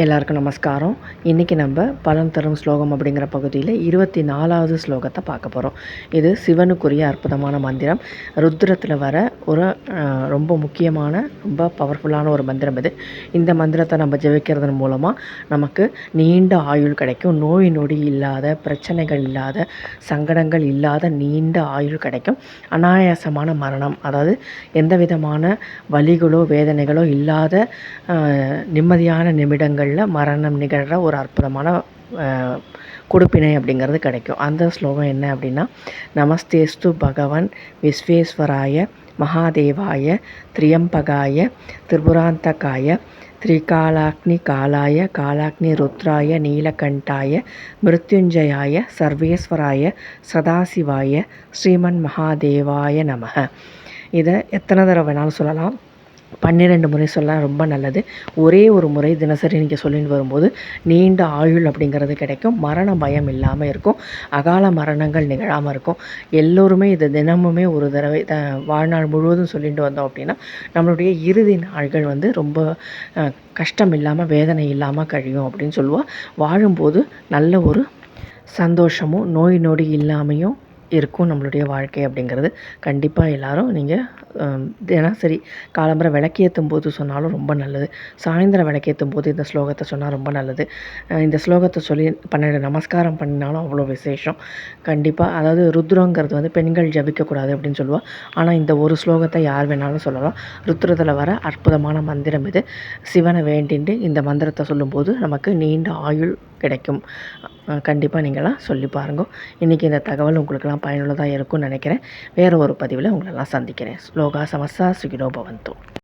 எல்லாருக்கும் நமஸ்காரம். இன்றைக்கி நம்ம பலன் தரும் ஸ்லோகம் அப்படிங்கிற பகுதியில் இருபத்தி நாலாவது ஸ்லோகத்தை பார்க்க போகிறோம் இது சிவனுக்குரிய அற்புதமான மந்திரம். ருத்ரத்தில் வர ஒரு ரொம்ப முக்கியமான ரொம்ப பவர்ஃபுல்லான ஒரு மந்திரம் இது. இந்த மந்திரத்தை நம்ம ஜெபிக்கிறதன் மூலமாக நமக்கு நீண்ட ஆயுள் கிடைக்கும். நோய் நொடி இல்லாத பிரச்சனைகள் இல்லாத சங்கடங்கள் இல்லாத நீண்ட ஆயுள் கிடைக்கும். அனாயாசமான மரணம் அதாவது எந்த விதமான வலிகளோ வேதனைகளோ இல்லாத நிம்மதியான நிமிடங்கள் நிமிடங்களில் மரணம் நிகழ்கிற ஒரு அற்புதமான கொடுப்பினை அப்படிங்கிறது கிடைக்கும். அந்த ஸ்லோகம் என்ன அப்படின்னா நமஸ்தேஸ்து பகவன் விஸ்வேஸ்வராய மகாதேவாய திரியம்பகாய திரிபுராந்தகாய திரிகாலாக்னி காலாய காலாக்னி ருத்ராய நீலகண்டாய மிருத்யுஞ்சயாய சர்வேஸ்வராய சதாசிவாய ஸ்ரீமன் மகாதேவாய நமக. இதை எத்தனை தடவை வேணாலும் சொல்லலாம். பன்னிரெண்டு முறை சொல்ல ரொம்ப நல்லது. ஒரே ஒரு முறை தினசரி நீங்கள் சொல்லிட்டு வரும்போது நீண்ட ஆயுள் அப்படிங்கிறது கிடைக்கும். மரண பயம் இல்லாமல் இருக்கும். அகால மரணங்கள் நிகழாமல் இருக்கும். எல்லோருமே இது தினமுமே ஒரு தடவை வாழ்நாள் முழுவதும் சொல்லிட்டு வந்தோம் அப்படின்னா நம்மளுடைய இறுதி நாள்கள் வந்து ரொம்ப கஷ்டம் இல்லாமல் வேதனை இல்லாமல் கழியும் அப்படின்னு சொல்லுவோம் வாழும்போது நல்ல ஒரு சந்தோஷமும் நோய் நொடி இல்லாமையும் இருக்கும் நம்மளுடைய வாழ்க்கை அப்படிங்கிறது. கண்டிப்பாக எல்லாரும் நீங்கள் தினசரி காலம்பரை விளக்கேற்றும் போது சொன்னாலும் ரொம்ப நல்லது. சாயந்தரம் விளக்கேற்றும் போது இந்த ஸ்லோகத்தை சொன்னால் ரொம்ப நல்லது. இந்த ஸ்லோகத்தை சொல்லி பன்னெண்டு நமஸ்காரம் பண்ணினாலும் அவ்வளோ விசேஷம். கண்டிப்பாக அதாவது ருத்ரங்கிறது வந்து பெண்கள் ஜபிக்கக்கூடாது அப்படின்னு சொல்லுவாள் ஆனால் இந்த ஒரு ஸ்லோகத்தை யார் வேணாலும் சொல்லலாம். ருத்ரத்தில் வர அற்புதமான மந்திரம் இது. சிவனை வேண்டிட்டு இந்த மந்திரத்தை சொல்லும்போது நமக்கு நீண்ட ஆயுள் கிடைக்கும். கண்டிப்பாக நீங்களாம் சொல்லி பாருங்க. இன்றைக்கி இந்த தகவல் உங்களுக்கெல்லாம் பயனுள்ளதாக இருக்கும்னு நினைக்கிறேன். வேறு ஒரு பதிவில் உங்களெல்லாம் சந்திக்கிறேன். ஸ்லோகா சமஸ்தா சுகினோ பவந்தோ.